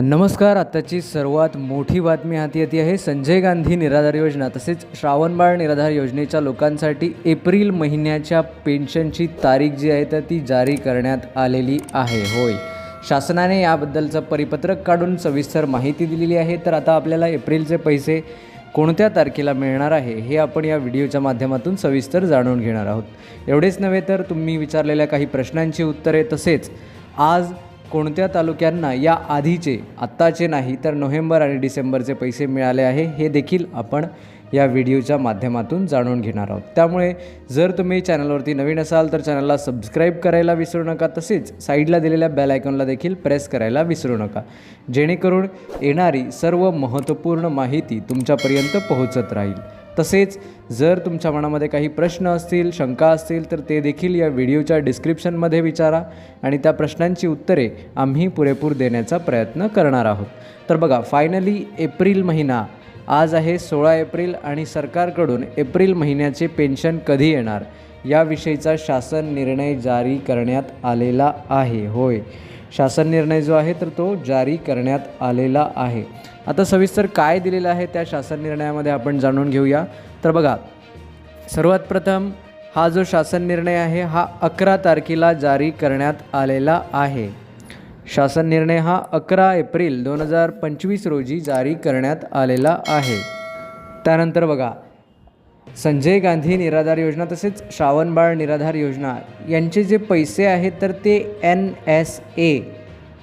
नमस्कार आत्ताची सर्वात मोठी बातमी हाती येते आहे संजय गांधी निराधार योजना तसेच श्रावणबाळ निराधार योजनेच्या लोकांसाठी एप्रिल महिन्याच्या पेन्शनची तारीख जी आहे तर ती जारी करण्यात आलेली आहे. होय. शासनाने याबद्दलचं परिपत्रक काढून सविस्तर माहिती दिलेली आहे. तर आता आपल्याला एप्रिलचे पैसे कोणत्या तारखेला मिळणार आहे हे आपण या व्हिडिओच्या माध्यमातून सविस्तर जाणून घेणार आहोत. एवढेच नव्हे तर तुम्ही विचारलेल्या काही प्रश्नांची उत्तरे तसेच आज कोणत्या तालुक्यांना या आधीचे आत्ताचे नाही तर नोव्हेंबर आणि डिसेंबरचे पैसे मिळाले आहे हे देखील आपण या व्हिडिओच्या माध्यमातून जाणून घेणार आहोत. त्यामुळे जर तुम्ही चॅनलवरती नवीन असाल तर चॅनलला सबस्क्राईब करायला विसरू नका. तसेच साईडला दिलेल्या बेल आयकॉनला देखील प्रेस करायला विसरू नका. जेणेकरून येणारी सर्व महत्त्वपूर्ण माहिती तुमच्यापर्यंत पोहोचत राहील. तसेच जर तुमच्या मनामध्ये काही प्रश्न असतील शंका असतील तर ते देखील या व्हिडिओच्या डिस्क्रिप्शनमध्ये विचारा आणि त्या प्रश्नांची उत्तरे आम्ही पुरेपूर देण्याचा प्रयत्न करणार आहोत. तर बघा फायनली एप्रिल महिना. आज आहे सोळा एप्रिल आणि सरकारकडून एप्रिल महिन्याचे पेन्शन कधी येणार? याविषयीचा शासन निर्णय जारी करण्यात आलेला आहे. होय. शासन निर्णय जो आहे तर तो जारी करण्यात आलेला आहे. आता सविस्तर काय दिलेलं आहे त्या शासन निर्णयामध्ये आपण जाणून घेऊया. तर बघा सर्वात प्रथम हा जो शासन निर्णय आहे हा अकरा तारखेला जारी करण्यात आलेला आहे. शासन निर्णय हा अकरा एप्रिल दोन हजार पंचवीस रोजी जारी करण्यात आलेला आहे. त्यानंतर बघा संजय गांधी निराधार योजना तसेच श्रावणबाळ निराधार योजना यांचे जे पैसे आहेत तर ते N S A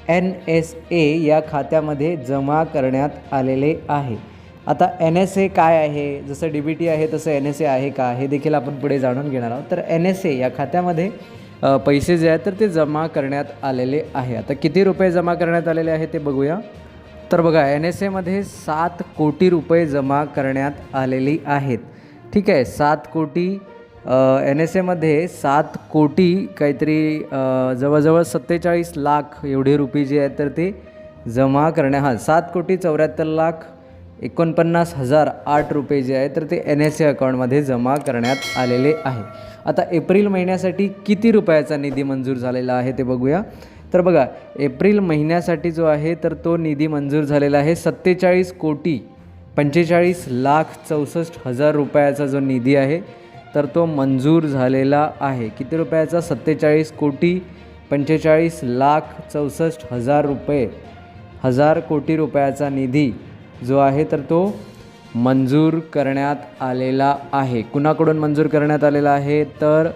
N S A या खात्यामध्ये जमा करण्यात आलेले आहे. आता एन एस ए काय आहे? जसं डी बी टी आहे तसं एन एस ए आहे का? हे देखील आपण पुढे जाणून घेणार आहोत. तर एन एस ए या खात्यामध्ये पैसे जे आहेत तर ते जमा करण्यात आलेले आहे. आता किती रुपये जमा करण्यात आलेले आहे ते बघूया. तर बघा एन एस एमध्ये सात कोटी रुपये जमा करण्यात आलेली आहेत. ठीक आहे सात कोटी एन एस एमध्ये सात कोटी काहीतरी जवळजवळ सत्तेचाळीस लाख एवढी रुपये जे आहेत तर ते जमा करण्या हा सात कोटी चौऱ्याहत्तर लाख एकोणपन्नास हजार आठ रुपये जे आहे तर ते एन एस ए अकाउंटमध्ये जमा करण्यात आलेले आहे. आता एप्रिल महिन्यासाठी किती रुपयाचा निधी मंजूर झालेला आहे ते बघूया. तर बघा एप्रिल महिन्यासाठी जो आहे तर तो निधी मंजूर झालेला आहे सत्तेचाळीस कोटी पंचेचाळीस लाख चौसष्ट हजार रुपयाचा जो निधी आहे. तर तो मंजूर झालेला आहे. किती रुपयाचा? सत्तेचाळीस कोटी पंचेचाळीस लाख चौसष्ट हजार रुपये. हजार कोटी रुपयाचा निधी जो आहे तर तो मंजूर करण्यात आलेला आहे. कुणाकडून मंजूर करण्यात आलेला आहे? तर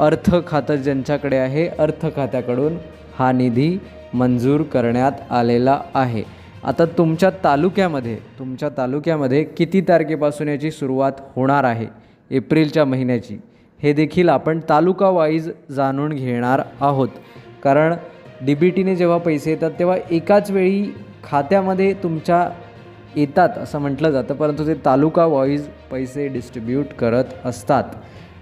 अर्थ खातं ज्यांच्याकडे आहे अर्थ खात्याकडून हा निधी मंजूर करण्यात आलेला आहे. आता तुमच्या तालुक्यामध्ये तुमच्या तालुक्यामध्ये किती तारखेपासून याची सुरुवात होणार आहे? एप्रिलच्या महिन्याची. हे देखील आपण तालुका वाईज जाणून घेणार आहोत. कारण डी बी टीने जेव्हा पैसे येतात तेव्हा एकाच वेळी खात्यामध्ये तुमच्या येतात असं म्हटलं जातं. परंतु ते तालुका वाईज पैसे डिस्ट्रीब्यूट करत असतात.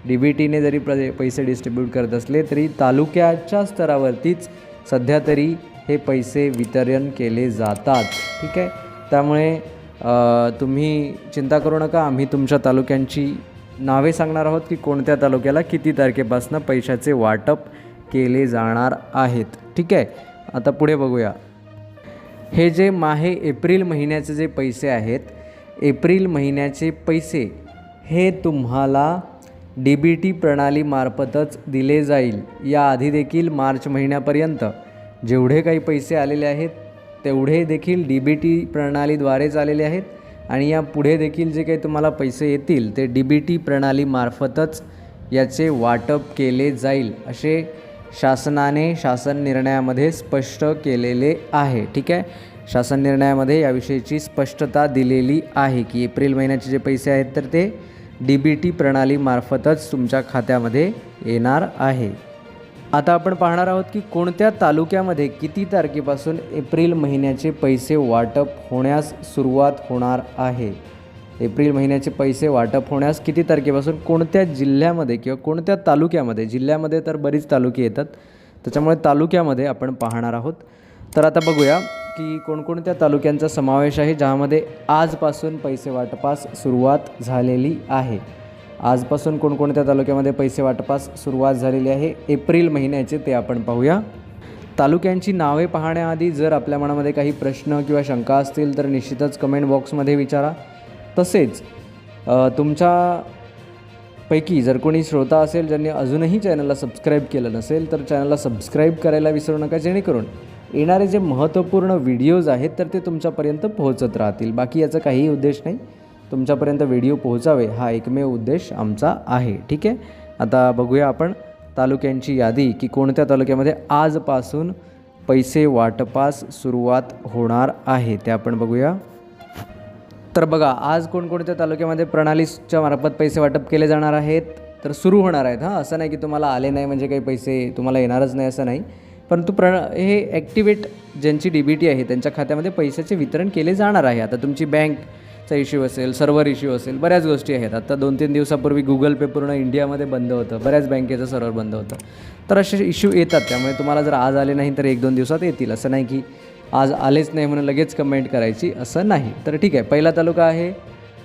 डी बी टीने जरी प्र पैसे डिस्ट्रीब्यूट करत असले तरी तालुक्याच्या स्तरावरतीच सध्या तरी हे पैसे वितरण केले जातात. ठीक आहे? त्यामुळे तुम्ही चिंता करू नका. आम्ही तुमच्या तालुक्यांची नावे सांगणार आहोत की कोणत्या तालुक्याला किती तारखेपासून पैशाचे वाटप केले जाणार आहेत. ठीक आहे? आता पुढे बघूया. हे जे माहे एप्रिल महिन्याचे जे पैसे आहेत एप्रिल महिन्याचे पैसे हे तुम्हाला डी बी टी प्रणालीमार्फतच दिले जाईल. याआधी देखील मार्च महिन्यापर्यंत. जेवढे काही पैसे आलेले आहेत तेवढे देखील डी बी टी प्रणालीद्वारेच आलेले आहेत. आणि या पुढे देखील जे काही तुम्हाला पैसे येतील ते डी बी टी प्रणालीमार्फतच याचे वाटप केले जाईल असे शासनाने शासन निर्णयामध्ये स्पष्ट केलेले आहे. ठीक आहे? शासन निर्णयामध्ये याविषयीची स्पष्टता दिलेली आहे की एप्रिल महिन्याचे जे पैसे आहेत तर ते डी बी टी प्रणालीमार्फतच तुमच्या खात्यामध्ये येणार आहे. आता आपण पाहणार आहोत की कोणत्या तालुक्यामध्ये किती तारखेपासून एप्रिल महिन्याचे पैसे वाटप होण्यास सुरुवात होणार आहे? एप्रिल महिन्याचे पैसे वाटप होण्यास किती तारखेपासून कोणत्या जिल्ह्यामध्ये किंवा कोणत्या तालुक्यामध्ये जिल्ह्यामध्ये तर बरीच तालुके येतात त्याच्यामुळे तालुक्यामध्ये आपण पाहणार आहोत. तर आता बघूया की कोणकोणत्या तालुक्यांचा समावेश आहे ज्यामध्ये आजपासून पैसे वाटपास सुरुवात झालेली आहे. आजपासून कोणकोणत्या तालुक्यामध्ये पैसे वाटपास सुरुवात झालेली आहे? एप्रिल महिन्याचे ते आपण पाहूया. तालुक्यांची नावे पाहण्याआधी जर आपल्या मनामध्ये काही प्रश्न किंवा शंका असतील तर निश्चितच कमेंट बॉक्समध्ये विचारा. तसेच तुमच्यापैकी जर कोणी श्रोता असेल ज्यांनी अजूनही चॅनलला सबस्क्राईब केलं नसेल तर चॅनलला सबस्क्राईब करायला विसरू नका जेणेकरून येणारे जे महत्त्वपूर्ण व्हिडिओज आहेत तर ते तुमच्यापर्यंत पोहोचत राहतील. बाकी याचा काहीही उद्देश नाही. तुमच्यापर्यंत व्हिडिओ पोहोचावे हा एकमेव उद्देश आमचा आहे ठीक आहे? आता बघूया आपण तालुक्यांची यादी की कोणत्या तालुक्यामध्ये आजपासून पैसे वाटपास सुरुवात होणार आहे ते आपण बघूया. तर बघा आज कोणकोणत्या तालुक्यामध्ये प्रणालीच्या मार्फत पैसे वाटप केले जाणार आहेत? तर सुरू होणार आहेत हां? असं नाही की तुम्हाला आले नाही म्हणजे काही पैसे तुम्हाला येणारच नाही असं नाही. परंतु प्र हे ॲक्टिवेट ज्यांची डी बी टी आहे त्यांच्या खात्यामध्ये पैशाचे वितरण केले जाणार आहे. आता तुमची बँक चा इश्यू असेल सर्व्हर इश्यू असेल बऱ्याच गोष्टी आहेत. आता दोन तीन दिवसापूर्वी गुगल पे पूर्ण इंडियामध्ये बंद होतं. बऱ्याच बँकेचं सर्व्हर बंद होतं. तर असे इश्यू येतात. त्यामुळे तुम्हाला जर आज आले नाही तर एक दोन दिवसात येतील. असं नाही की आज आलेच नाही म्हणून लगेच कमेंट करायची. असं नाही. तर ठीक आहे. पहिला तालुका आहे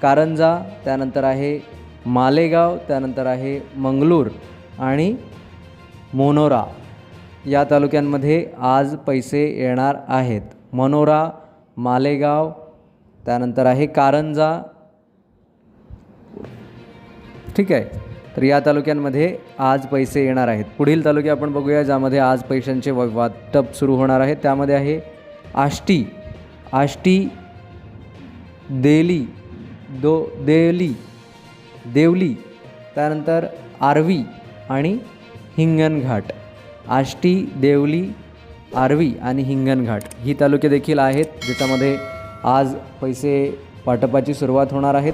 कारंजा त्यानंतर आहे मालेगाव त्यानंतर आहे मंगळूर आणि मोनोरा. या तालुक्यांमध्ये आज पैसे येणार आहेत. मनोरा मालेगाव त्यानंतर आहे कारंजा. ठीक आहे. तर या तालुक्यांमध्ये आज पैसे येणार आहेत. पुढील तालुके आपण बघूया ज्यामध्ये आज पैशांचे व वाटप सुरू होणार आहे. त्यामध्ये आहे आष्टी. आष्टी देली दो देवली देवली त्यानंतर आर्वी आणि हिंगणघाट. आष्टी देवली आर्वी आणि हिंगणघाट ही तालुके देखील आहेत ज्याच्यामध्ये आज पैसे वाटपाची सुरुवात होणार आहेत.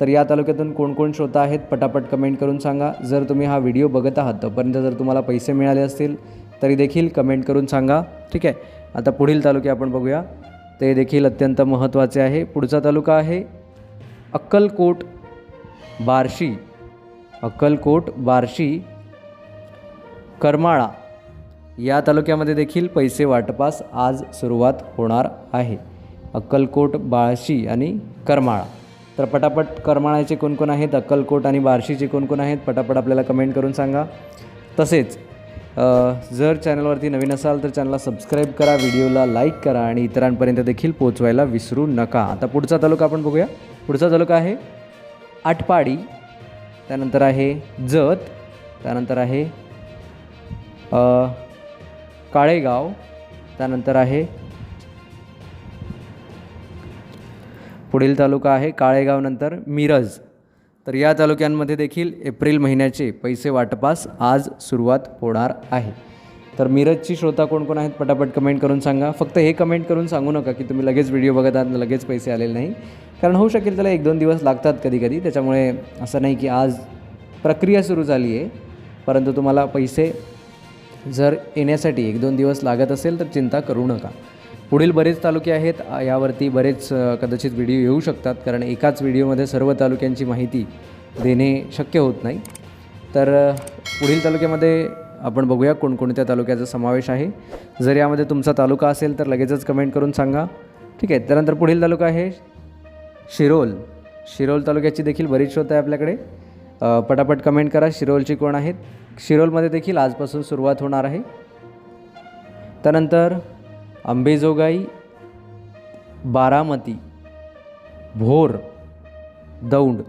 तर या तालुक्यातून कोणकोण श्रोता आहेत पटापट कमेंट करून सांगा. जर तुम्ही हा व्हिडिओ बघत आहात तोपर्यंत जर तुम्हाला पैसे मिळाले असतील तरी देखील कमेंट करून सांगा. ठीक आहे? आता पुढील तालुके आपण बघूया. ते देखील अत्यंत महत्त्वाचे आहे. पुढचा तालुका आहे अक्कलकोट बार्शी. अक्कलकोट बार्शी करमाळा. या तालुक्यामध्ये देखील पैसे वाटपास आज सुरुवात होणार आहे. अक्कलकोट बाळशी आणि करमाळा. तर पटापट करमाळ्याचे कोण कोण आहेत अक्कलकोट आणि बार्शीचे कोण कोण आहेत पटापट आपल्याला कमेंट करून सांगा. तसेच जर चॅनलवरती नवीन असाल तर चॅनलला सबस्क्राईब करा व्हिडिओला लाईक करा आणि इतरांपर्यंत देखील पोचवायला विसरू नका. आता पुढचा तालुका आपण बघूया. पुढचा तालुका आहे आटपाडी त्यानंतर आहे जत त्यानंतर आहे काळेगाव त्यानंतर आहे पुढील तालुका आहे काळेगावनंतर मिरज. तर या तालुक्यांमध्ये देखील एप्रिल महिन्याचे पैसे वाटपास आज सुरुवात होणार आहे. तर मिरजची श्रोता कोण कोण आहेत पटापट कमेंट करून सांगा. फक्त हे कमेंट करून सांगू नका की तुम्ही लगेच व्हिडिओ बघत आहात लगेच पैसे आलेले नाही. कारण होऊ शकेल त्याला एक दोन दिवस लागतात कधी कधी त्याच्यामुळे असं नाही की आज प्रक्रिया सुरू झाली आहे. परंतु तुम्हाला पैसे जर येण्यासाठी एक दोन दिवस लागत असेल तर चिंता करू नका. पुढील बरेच तालुके आहेत यावरती बरेच कदाचित व्हिडिओ येऊ शकतात कारण एकाच व्हिडिओमध्ये सर्व तालुक्यांची माहिती देणे शक्य होत नाही. तर पुढील तालुक्यामध्ये आपण बघूया कोणकोणत्या तालुक्याचा समावेश आहे. जर यामध्ये तुमचा तालुका असेल तर लगेचच कमेंट करून सांगा. ठीक आहे त्यानंतर पुढील तालुका आहे शिरोल. शिरोल तालुक्याची देखील बरीच शोध आहे आपल्याकडे. पटापट कमेंट करा शिरोलची कोण आहेत. शिरोलमध्ये देखील आजपासून सुरुवात होणार आहे. त्यानंतर अंबेजोगाई बारामती भोर दौंड.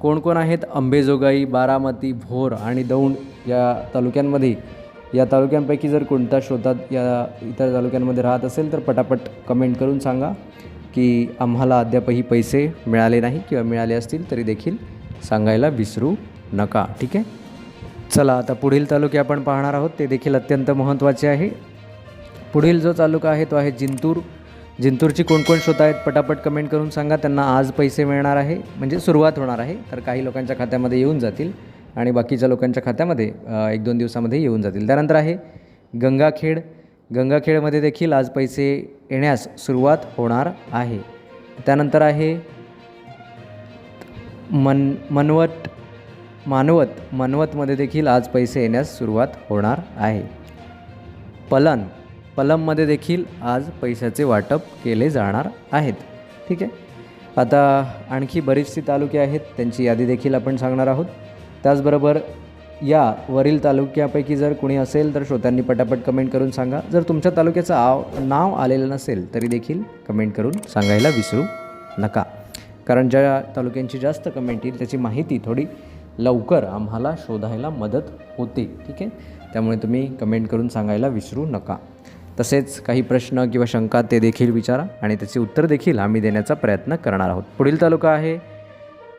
कोण कोण आहेत अंबेजोगाई बारामती भोर आणि दौंड या तालुक्यांमध्ये? या तालुक्यांपैकी जर कोणता श्रोतात या इतर तालुक्यांमध्ये राहत असेल तर पटापट कमेंट करून सांगा की आम्हाला अद्यापही पैसे मिळाले नाही किंवा मिळाले असतील तरी देखील सांगायला विसरू नका. ठीक आहे? चला आता पुढील तालुके आपण पाहणार आहोत ते देखील अत्यंत महत्त्वाचे आहे. पुढील जो तालुका आहे तो आहे जिंतूर. जिंतूरची कोण कोण श्रोता आहेत पटापट कमेंट करून सांगा. त्यांना आज पैसे मिळणार आहे म्हणजे सुरुवात होणार आहे तर काही लोकांच्या खात्यामध्ये येऊन जातील आणि बाकीच्या लोकांच्या खात्यामध्ये एक दोन दिवसामध्ये येऊन जातील. त्यानंतर आहे गंगाखेड. गंगाखेडमध्ये देखील आज पैसे येण्यास सुरुवात होणार आहे. त्यानंतर आहे मन मनवट मानवत. मनवतमध्ये देखील आज पैसे येण्यास सुरुवात होणार आहे. पलन पलममध्ये देखील आज पैशाचे वाटप केले जाणार आहेत. ठीक आहे? आता आणखी बरीचशी तालुके आहेत त्यांची यादी देखील आपण सांगणार आहोत. त्याचबरोबर या वरील तालुक्यापैकी जर कुणी असेल तर श्रोत्यांनी पटापट कमेंट करून सांगा. जर तुमच्या तालुक्याचं आव नाव आलेलं नसेल तरी देखील कमेंट करून सांगायला विसरू नका. कारण ज्या तालुक्यांची जास्त कमेंट येईल त्याची माहिती थोडी लवकर आम्हाला शोधायला मदत होते. ठीक आहे? त्यामुळे तुम्ही कमेंट करून सांगायला विसरू नका. तसेच काही प्रश्न किंवा शंका ते देखील विचारा आणि त्याचे उत्तर देखील आम्ही देण्याचा प्रयत्न करणार आहोत. पुढील तालुका आहे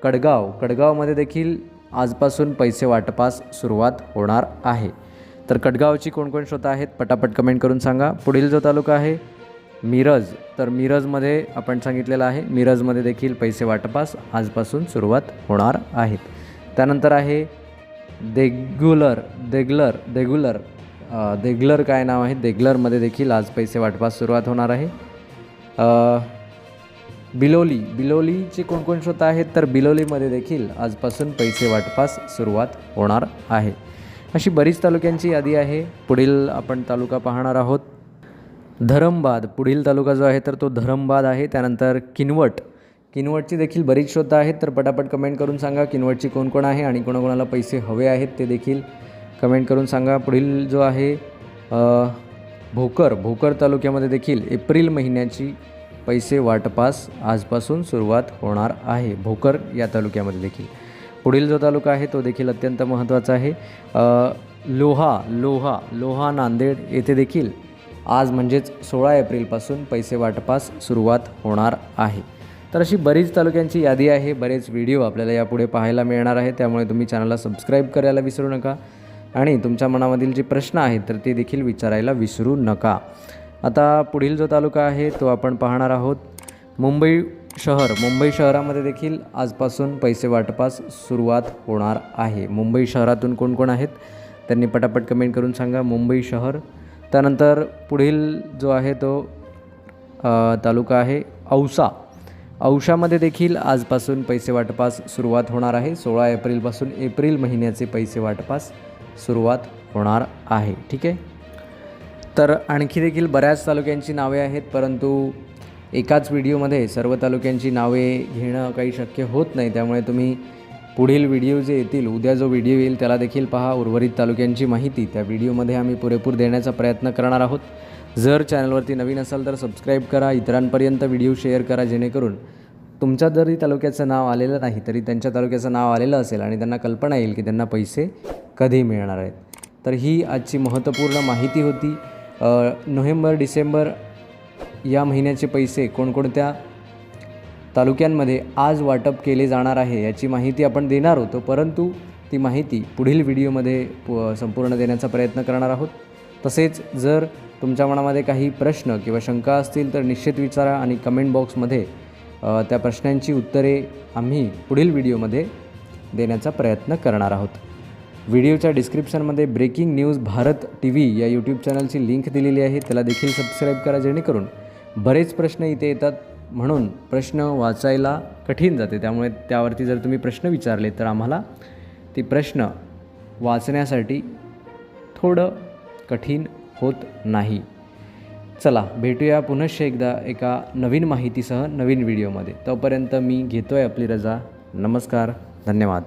कडगाव. कडगावमध्ये देखील आजपासून पैसे वाटपास सुरुवात होणार आहे. तर कडगावची कोणकोण श्रोता आहेत पटापट कमेंट करून सांगा. पुढील जो तालुका आहे मिरज. तर मिरजमध्ये आपण सांगितलेलं आहे मिरजमध्ये देखील पैसे वाटपास आजपासून सुरुवात होणार आहेत. त्यानंतर आहे देगुलर देगलर देगुलर देगलर काय नाव आहे? देगलरमध्ये देखील आज पैसे वाटपास सुरुवात होणार आहे. बिलोली बिलोलीचे कोणकोण श्रोता आहेत? तर बिलोलीमध्ये देखील आजपासून पैसे वाटपास सुरुवात होणार आहे. अशी बरीच तालुक्यांची यादी आहे. पुढील आपण तालुका पाहणार आहोत. धरमबाद पुढील तालुका जो आहे तर तो धरमबाद आहे. त्यानंतर किनवट किनवटची देखील बरीच श्रोता आहेत. तर पटापट कमेंट करून सांगा किनवटची कोण कोण आहे आणि कोणाकोणाला पैसे हवे आहेत ते देखील. कमेंट करून सांगा. पुढील जो आहे भोकर भोकर तालुक्यामध्ये देखील एप्रिल महिन्याची पैसे वाटपास आजपासून सुरुवात होणार आहे. भोकर या तालुक्यामध्ये देखील. पुढील जो तालुका आहे तो देखील अत्यंत महत्त्वाचा आहे. लोहा लोहा लोहा नांदेड येथे देखील आज म्हणजेच सोळा एप्रिलपासून पैसे वाटपास सुरुवात होणार आहे. तर अशी बरीच तालुक्यांची यादी आहे. बरेच व्हिडिओ आपल्याला यापुढे पाहायला मिळणार आहे त्यामुळे तुम्ही चॅनलला सबस्क्राईब करायला विसरू नका. आणि तुमच्या मनामधील जे प्रश्न आहेत तर ते देखील विचारायला विसरू नका. आता पुढील जो तालुका आहे तो आपण पाहणार आहोत. मुंबई शहर मुंबई शहरामध्ये देखील आजपासून पैसे वाटपास सुरुवात होणार आहे. मुंबई शहरातून कोण कोण आहेत त्यांनी पटापट कमेंट करून सांगा. मुंबई शहर त्यानंतर पुढील जो आहे तो तालुका आहे औसा. औशामध्ये देखील आजपासून पैसे वाटपास सुरुवात होणार आहे. सोळा एप्रिलपासून एप्रिल महिन्याचे पैसे वाटपास सुरुवात होणार आहे. ठीक आहे? तर आणखी देखील बऱ्याच तालुक्यांची नावे आहेत परंतु एकाच व्हिडिओमध्ये सर्व तालुक्यांची नावे घेणं काही शक्य होत नाही. त्यामुळे तुम्ही पुढील व्हिडिओ जे येतील उद्या जो व्हिडिओ येईल त्याला देखील पहा. उर्वरित तालुक्यांची माहिती त्या व्हिडिओमध्ये आम्ही पुरेपूर देण्याचा प्रयत्न करणार आहोत. जर चॅनलवरती नवीन असाल तर सबस्क्राईब करा इतरांपर्यंत व्हिडिओ शेअर करा जेणेकरून तुमच्या जरी तालुक्याचं नाव आलेलं नाही तरी त्यांच्या तालुक्याचं नाव आलेलं असेल आणि त्यांना कल्पना येईल की त्यांना पैसे कधी मिळणार आहेत. तर ही आजची महत्त्वपूर्ण माहिती होती. नोव्हेंबर डिसेंबर या महिन्याचे पैसे कोणकोणत्या तालुक्यांमध्ये आज वाटप केले जाणार आहे याची माहिती आपण देणार होतो परंतु ती माहिती पुढील व्हिडिओमध्ये प- संपूर्ण देण्याचा प्रयत्न करणार आहोत. तसेच जर तुमच्या मनामध्ये काही प्रश्न किंवा शंका असतील तर निश्चित विचारा आणि कमेंट बॉक्समध्ये त्या प्रश्नांची उत्तरे आम्ही पुढील व्हिडिओमध्ये देण्याचा प्रयत्न करणार आहोत. व्हिडिओच्या डिस्क्रिप्शनमध्ये breaking news Bharat T V या यूट्यूब चॅनलची लिंक दिलेली आहे त्याला देखील सबस्क्राईब करा जेणेकरून बरेच प्रश्न इथे येतात. म्हणून प्रश्न वाचायला कठीण जाते त्यामुळे त्यावरती जर तुम्ही प्रश्न विचारले तर आम्हाला ती प्रश्न वाचण्यासाठी थोडं कठीण होत नाही. चला भेटूया पुनश्च एकदा एका नवीन माहितीसह नवीन व्हिडिओमध्ये. तोपर्यंत मी घेतो आहे आपली रजा. नमस्कार. धन्यवाद.